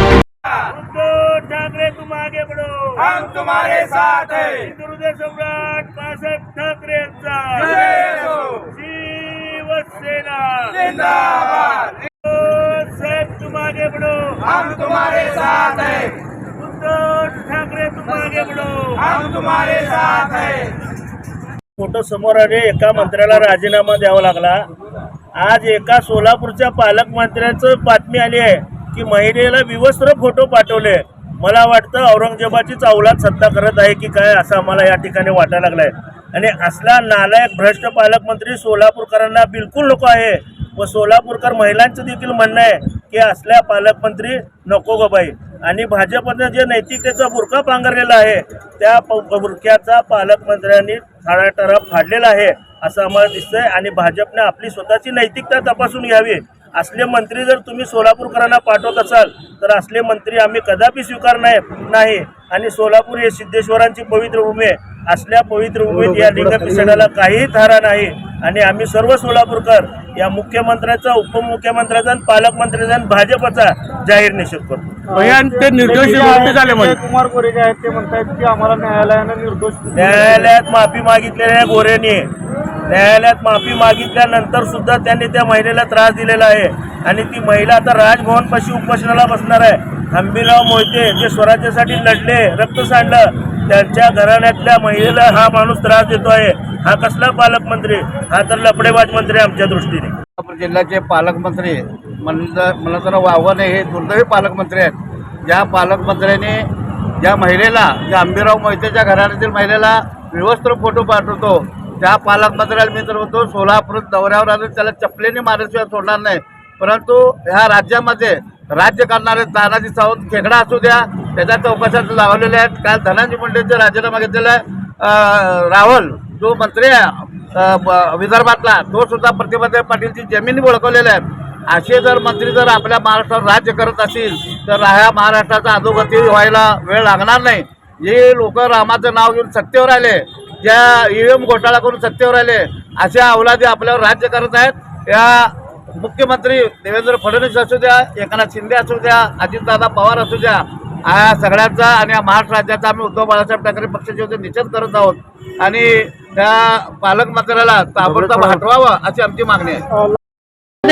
उद्धव ठाकरे तुम आगे बढ़ो हम तुम्हारे साथ हैं। हिंदुहृदय सम्राट बाळासाहेब ठाकरे यांचा. जय हो. शिवसेना. जिंदाबाद। साहेब तुम आगे बढ़ो हम तुम्हारे साथ हैं। ठाकरे तुम आगे बढ़ो हम तुम्हारे साथ हैं। फोटो समोर आले एका मंत्र्याला राजीनामा द्यावा लागला. आज एका सोलापूरच्या पालकमंत्र्यांचं बातमी आली आहे की महिलेला विवस्त्र फोटो पाठवले. मला वाटतं औरंगजेबाचीच अवलाद सत्ता करत आहे की काय असं आम्हाला या ठिकाणी वाटायला लागलंय. आणि असला नालायक भ्रष्ट पालकमंत्री सोलापूरकरांना बिलकुल नको आहे. व सोलापूरकर महिलांचं देखील म्हणणं आहे की असल्या पालकमंत्री नको ग बाई. आणि भाजपनं जे नैतिकतेचा बुरका पांघरलेला आहे त्या प- बुरक्याचा पालकमंत्र्यांनी थाळाटारा फाडलेला आहे असं आम्हाला दिसतंय. आणि भाजपने आपली स्वतःची नैतिकता तपासून घ्यावी असले मंत्री जर तुम्ही सोलापूरकरांना पाठवत असाल तर असले मंत्री आम्ही कदापि स्वीकारणार नाही. आणि सोलापूर हे सिद्धेश्वरांची पवित्र भूमी आहे. असल्या पवित्र भूमीत या लिंगपिसडाला काहीही थारा नाही. आणि आम्ही सर्व सोलापूरकर या मुख्यमंत्र्याचा उपमुख्यमंत्र्याचा आणि पालकमंत्र्याचा आणि भाजपचा जाहीर निषेध करतो. भैया ते निर्दोषी मुक्ती झाले म्हणजे कुमार गोरे जे आहेत ते म्हणतात की आम्हाला न्यायालयानं निर्दोष न्यायालयात माफी मागितलेल्या गोरेने. न्यायालयात माफी मागितल्यानंतर सुद्धा त्यांनी त्या महिलेला त्रास दिलेला आहे. आणि ती महिला आता राजभवन पाशी उपोषणाला बसणार आहे. हंबीराव मोहिते जे स्वराज्यासाठी लढले रक्त सांडलं त्यांच्या घराण्यातल्या महिलेला हा माणूस त्रास देतो आहे हा कसला पालकमंत्री? हा तर लपडेबाज मंत्री आहे आमच्या दृष्टीने. सोलापूर जिल्ह्याचे पालकमंत्री म्हणलं मला जरा आहे हे दुर्दैवी पालकमंत्री आहेत. ज्या पालकमंत्र्यांनी ज्या महिलेला ज्या अंबिराव मोहितेच्या घराण्यातील महिलेला विवस्त्र फोटो पाठवतो त्या पालकमंत्र्याला मी तर होतो सोलापूर दौऱ्यावर आले त्याला चपलेने मारल्याशिवाय सोडणार नाही. परंतु ह्या राज्यामध्ये राज्य करणारे तानाजी सावंत खेकडा असू द्या त्याच्या चौकशात लावलेले आहेत. काल धनंजय मुंडेंचे राजीनामा घेतलेला आहे राहुल जो मंत्री आहे अ, विदर्भातला तो सुद्धा प्रतिभाताई पाटीलची जमिनी ओळखवलेल्या आहे असे जर मंत्री जर आपल्या महाराष्ट्रात राज्य करत असतील तर ह्या महाराष्ट्राचा अधोगती व्हायला वेळ लागणार नाही. जे लोक रामाचं नाव घेऊन सत्तेवर आले ज्या ईव्हीएम घोटाळा करून सत्तेवर आले अशा अवलादी आपल्यावर राज्य करत आहेत. या मुख्यमंत्री देवेंद्र फडणवीस असू द्या एकनाथ शिंदे असू द्या अजितदादा पवार असू द्या या सगळ्यांचा आणि या महाराष्ट्र राज्याचा आम्ही उद्धव बाळासाहेब ठाकरे पक्षाचे होते निषेध करत आहोत. आणि त्या पालकमंत्र्याला ताबडतोब हटवावं अशी आमची मागणी आहे.